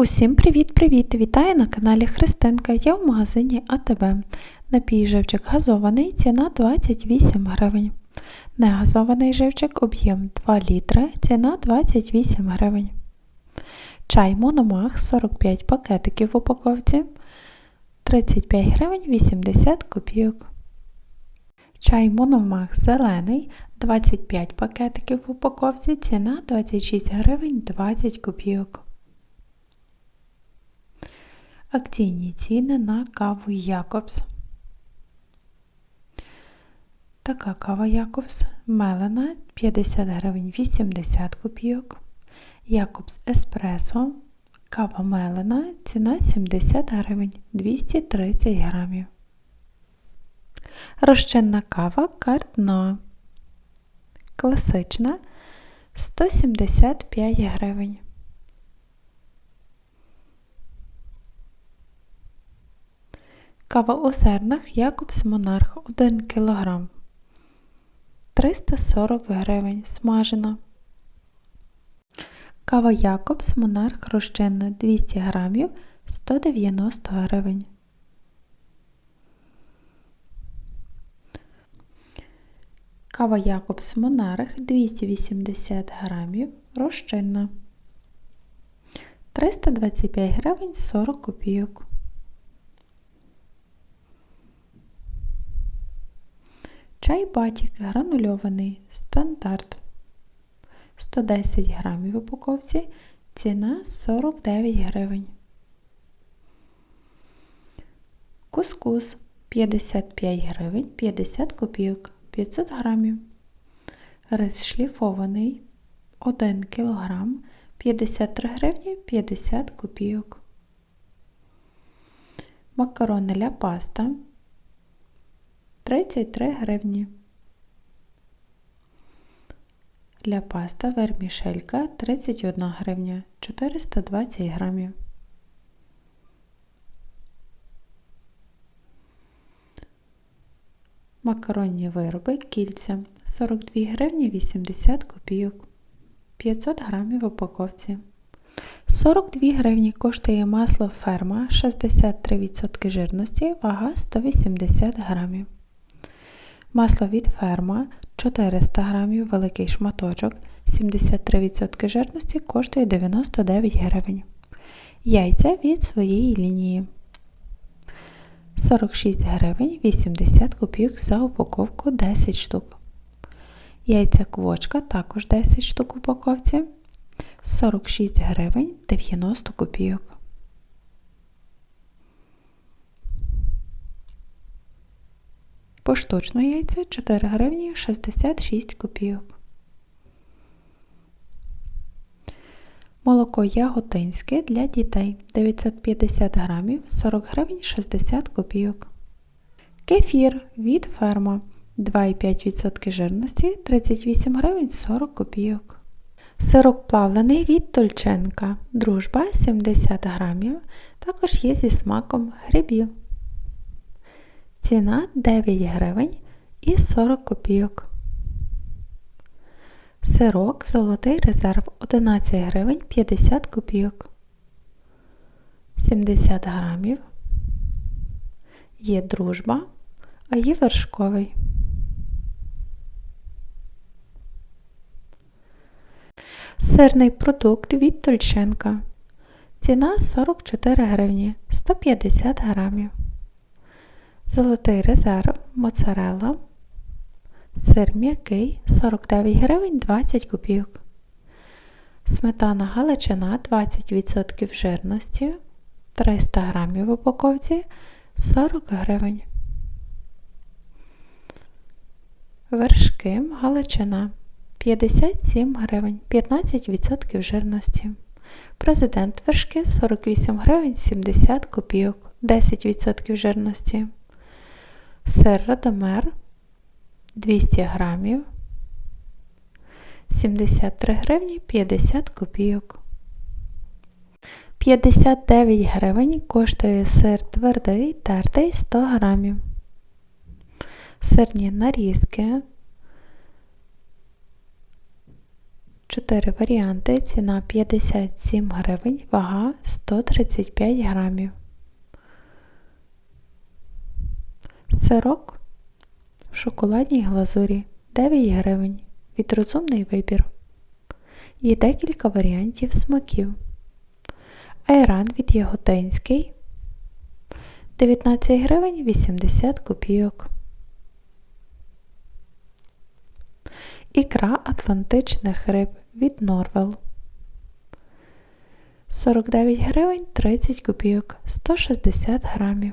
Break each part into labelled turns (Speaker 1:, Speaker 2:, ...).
Speaker 1: Усім привіт-привіт! Вітаю на каналі Христинка. Я в магазині АТБ. Напій живчик газований, ціна 28 гривень. Негазований живчик об'єм 2 літри, ціна 28 гривень. Чай Мономах 45 пакетиків в упаковці 35 гривень 80 копійок. Чай Мономах зелений 25 пакетиків в упаковці, ціна 26 гривень 20 копійок. Акційні ціни на каву Якобс. Така кава Якобс мелена 50 гривень 80 копійок. Якобс Еспресо. Кава мелена, ціна 70 гривень 230 грамів. Розчинна кава картно. Класична 175 гривень. Кава у зернах Якобс Монарх 1 кг 340 гривень смажена. Кава Якобс Монарх розчинна 200 грамів 190 гривень. Кава Якобс Монарх 280 грамів розчинна. 325 гривень 40 копійок. Чай батік гранульований стандарт 110 грамів в упаковці, ціна 49 гривень. Кускус 55 гривень 50 копійок 500 грамів. Рис шліфований 1 кг 53 гривні 50 копійок. Макарони ля паста 33 гривні. Для паста вермішелька 31 гривня 420 грамів. Макаронні вироби кільця 42 гривні 80 копійок. 500 грамів в упаковці. 42 гривні коштує масло ферма 63% жирності, вага 180 грамів. Масло від ферма 400 грамів, великий шматочок, 73% жирності коштує 99 гривень. Яйця від своєї лінії. 46 гривень 80 копійок за упаковку 10 штук. Яйця квочка також 10 штук в упаковці. 46 гривень 90 копійок. Поштучно яйця 4 гривні 66 копійок. Молоко яготинське для дітей 950 грамів 40 гривень 60 копійок. Кефір від ферма 2,5% жирності 38 гривень 40 копійок. Сирок плавлений від Тольченка. Дружба 70 грамів. Також є зі смаком грибів. Ціна 9 гривень і 40 копійок. Сирок Золотий резерв 11 гривень 50 копійок. 70 грамів. Є дружба, а є вершковий. Сирний продукт від Тольченка. Ціна 44 гривні 150 грамів. Золотий резерв, моцарелла, сир м'який 49 гривень 20 копійок. Сметана галичина 20% жирності 300 грамів в упаковці 40 гривень. Вершки галичина 57 гривень 15% жирності. Президент вершки 48 гривень 70 копійок 10% жирності. Сир Радомер 200 грамів 73 гривні 50 копійок. 59 гривень коштує сир твердий тертий 100 грамів. Сирні нарізки 4 варіанти, ціна 57 гривень, вага 135 грамів. Сирок в шоколадній глазурі 9 гривень. Від розумний вибір. Є декілька варіантів смаків. Айран від Яготинський 19 гривень 80 копійок. Ікра Атлантичних риб від Норвел 49 гривень 30 копійок 160 грамів.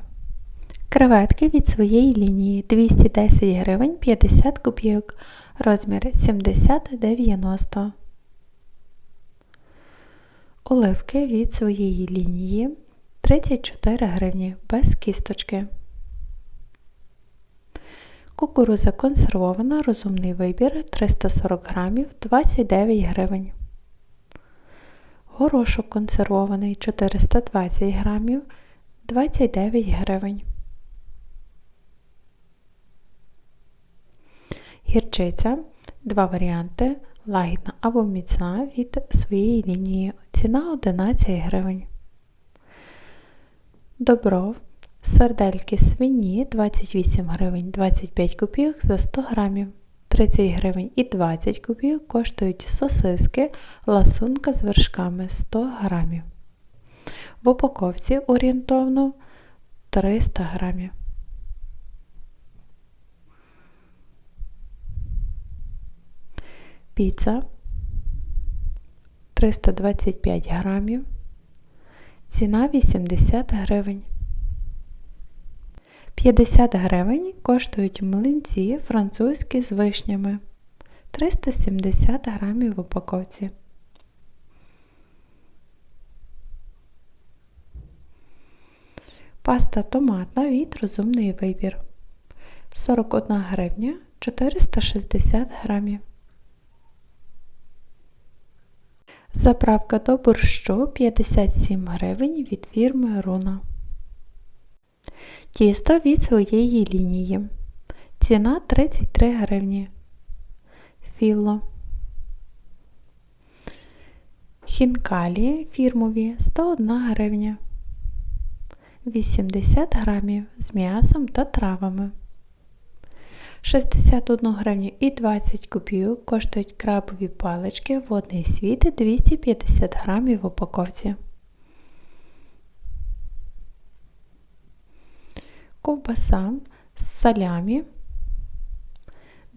Speaker 1: Креветки від своєї лінії 210 гривень 50 копійок. Розмір 70-90. Оливки від своєї лінії 34 гривні без кісточки. Кукуруза консервована, розумний вибір 340 грамів 29 гривень. Горошок консервований 420 грамів 29 гривень. Гірчиця. Два варіанти. Лагідна або міцна від своєї лінії. Ціна 11 гривень. Добров. Сардельки свині 28 гривень 25 копійок за 100 грамів. 30 гривень і 20 копійок коштують сосиски ласунка з вершками 100 грамів. В упаковці орієнтовно 300 грамів. Піца 325 грамів. Ціна 80 гривень. 50 гривень коштують млинці французькі з вишнями. 370 грамів в упаковці. Паста томатна від розумний вибір. 41 гривня 460 грамів. Заправка до борщу 57 гривень від фірми Руна. Тісто від своєї лінії. Ціна 33 гривні. Філо. Хінкалі фірмові 101 гривня. 80 грамів з м'ясом та травами. 61 гривню і 20 копійок коштують крабові палички водний світ 250 грамів в упаковці. Ковбаса з салямі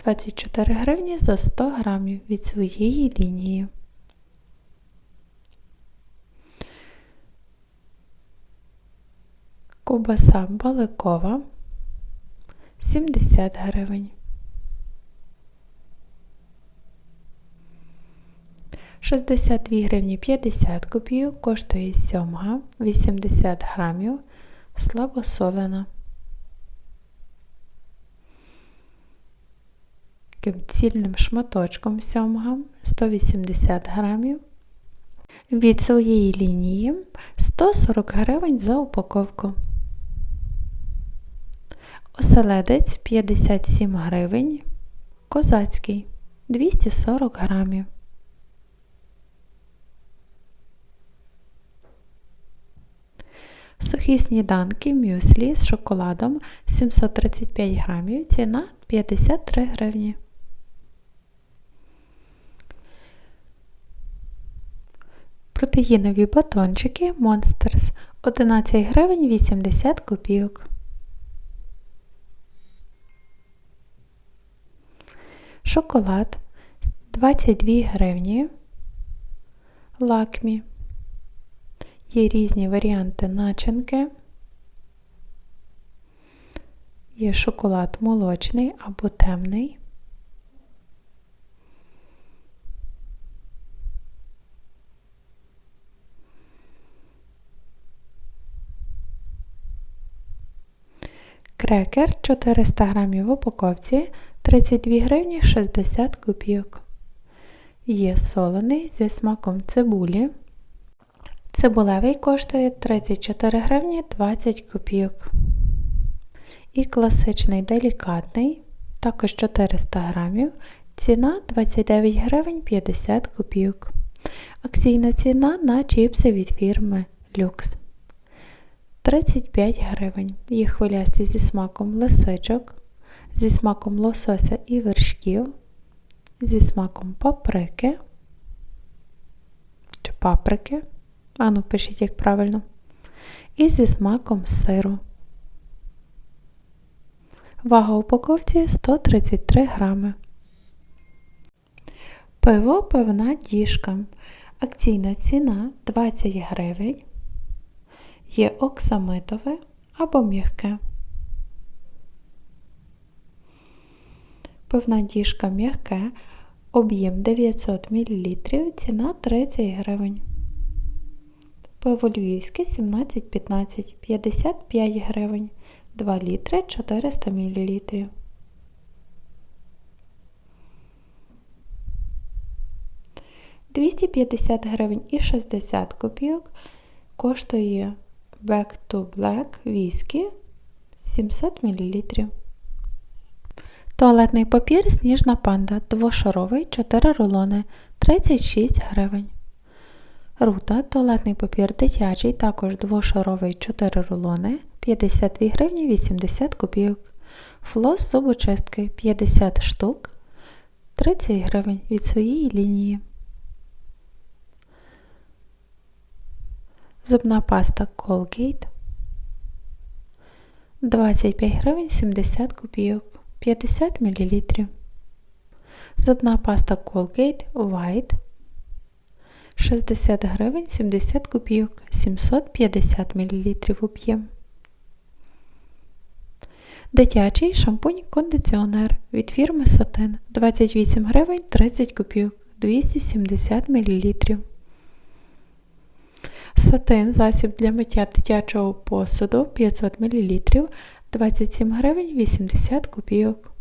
Speaker 1: 24 гривні за 100 грамів від своєї лінії. Ковбаса баликова 70 гривень. 62 гривні 50 копійок коштує сьомга 80 грамів слабосолена. Таким шматочком сьомга 180 грамів. Від своєї лінії 140 гривень за упаковку. Оселедець 57 гривень. Козацький 240 грамів. Сухі сніданки мюслі з шоколадом 735 грамів. Ціна 53 гривні. Протеїнові батончики Monsters 11 гривень 80 копійок. Шоколад 22 гривні. Лакмі. Є різні варіанти начинки. Є шоколад молочний або темний. Крекер 400 грамів в упаковці 32 гривні 60 копійок. Є солений зі смаком цибулі. Цибулевий коштує 34 гривні 20 копійок. І класичний делікатний, також 400 грамів, Ціна 29 гривень 50 копійок. Акційна ціна на чіпси від фірми Люкс. 35 гривень. Є хвилясті зі смаком лисичок, зі смаком лосося і вершків, зі смаком паприки чи паприки. Ану, пишіть, як правильно. І зі смаком сиру. Вага упаковці 133 грами. Пиво пивна діжка. Акційна ціна 20 гривень. Є оксамитове або м'яке. Пивна діжка м'яке. Об'єм 900 мл. Ціна 30 гривень. Пиво львівське 17,15 55 гривень. 2 літри 400 мл. «250 гривень і 60 копійок коштує Back to Black Whisky 700 мл. Туалетний папір Сніжна панда двошаровий 4 рулони 36 гривень. Рута туалетний папір дитячий, також двошаровий 4 рулони 52 гривні 80 копійок. Флос зубочистки 50 штук 30 гривень від своєї лінії. Зубна паста Colgate 25 гривень 70 копійок 50 мл. Зубна паста Colgate White 60 гривень 70 копійок 750 мл об'єм. Дитячий шампунь-кондиціонер від фірми Сотен 28 гривень 30 копійок 270 мл. Сатин засіб для миття дитячого посуду 500 мл 27 гривень 80 копійок.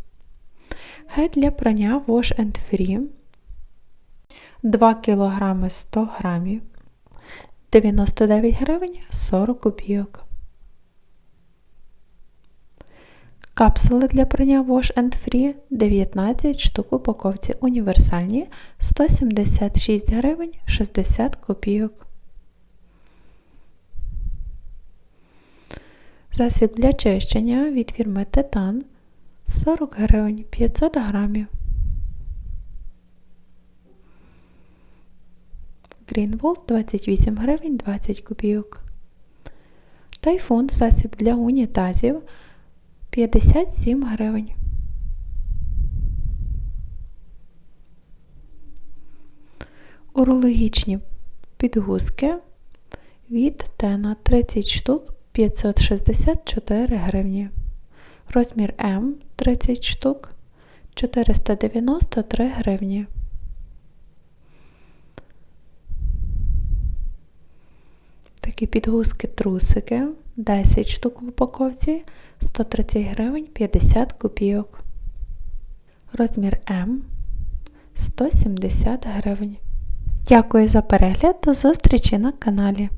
Speaker 1: Гель для прання Wash and Free 2 кг 100 г 99 гривень 40 копійок. Капсули для прання Wash and Free 19 штук упаковці універсальні 176 гривень 60 копійок. Засіб для чищення від фірми Титан 40 гривень 500 грамів. Greenwald 28 гривень 20 копійок. Тайфун засіб для унітазів 57 гривень. Урологічні підгузки від Тена 30 штук 564 гривні. Розмір М 30 штук 493 гривні. Такі підгузки трусики 10 штук в упаковці 130 гривень 50 копійок. Розмір М 170 гривень. Дякую за перегляд, до зустрічі на каналі.